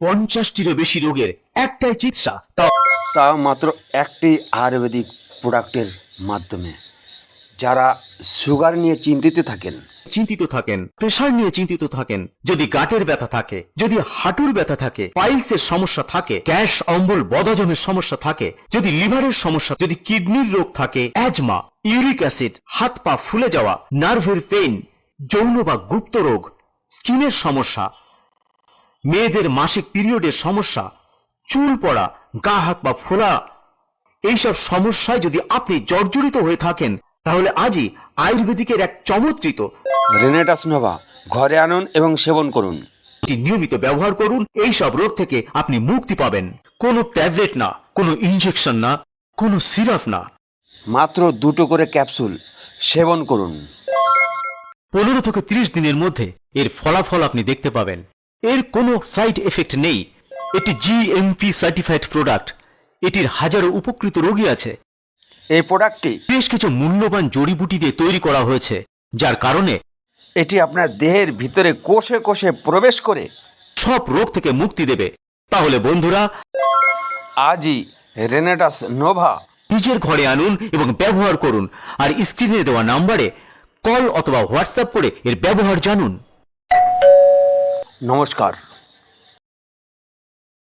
পঞ্চাশটিরও বেশি রোগের একটাই চিকিৎসা তাও তা মাত্র একটি আয়ুর্বেদিক প্রোডাক্টের মাধ্যমে। যারা সুগার নিয়ে চিন্তিত থাকেন চিন্তিত থাকেন প্রেশার নিয়ে চিন্তিত থাকেন যদি গাটের ব্যথা থাকে যদি হাঁটুর ব্যথা থাকে পাইলসের সমস্যা থাকে গ্যাস অম্বল বদহজমের সমস্যা থাকে যদি লিভারের সমস্যা যদি কিডনির রোগ থাকে অ্যাজমা ইউরিক অ্যাসিড হাত পা ফুলে যাওয়া নার্ভের পেইন যৌন বা গুপ্ত রোগ স্কিনের সমস্যা মেয়েদের মাসিক পিরিয়ডের সমস্যা চুল পড়া গা হাত পা ফোলা এইসব সমস্যায় যদি আপনি জর্জরিত হয়ে থাকেন তাহলে আজই আয়ুর্বেদিকের এক চমৎকৃত রেনেটাস নোভা ঘরে আনুন এবং সেবন করুন। এটি নিয়মিত ব্যবহার করুন এই সব রোগ থেকে আপনি মুক্তি পাবেন। কোনো ট্যাবলেট না কোনো ইনজেকশন না কোনো সিরাপ না। মাত্র দুটো করে ক্যাপসুল সেবন করুন। পনেরো থেকে তিরিশ দিনের মধ্যে এর ফলাফল আপনি দেখতে পাবেন। এর কোনো সাইড এফেক্ট নেই। এটি জিএমপি সার্টিফাইড প্রোডাক্ট এটির হাজারো উপকৃত রোগী আছে। এই প্রোডাক্টটি বেশ কিছু মূল্যবান জড়িবুটি দিয়ে তৈরি করা হয়েছে যার কারণে এটি আপনার দেহের ভিতরে কোষে কোষে প্রবেশ করে সব রোগ থেকে মুক্তি দেবে। তাহলে বন্ধুরা আজই রেনেটাস নোভা নিজের ঘরে আনুন এবং ব্যবহার করুন। আর স্ক্রিনে দেওয়া নাম্বারে কল অথবা হোয়াটসঅ্যাপ করে এর ব্যবহার জানুন। নমস্কার।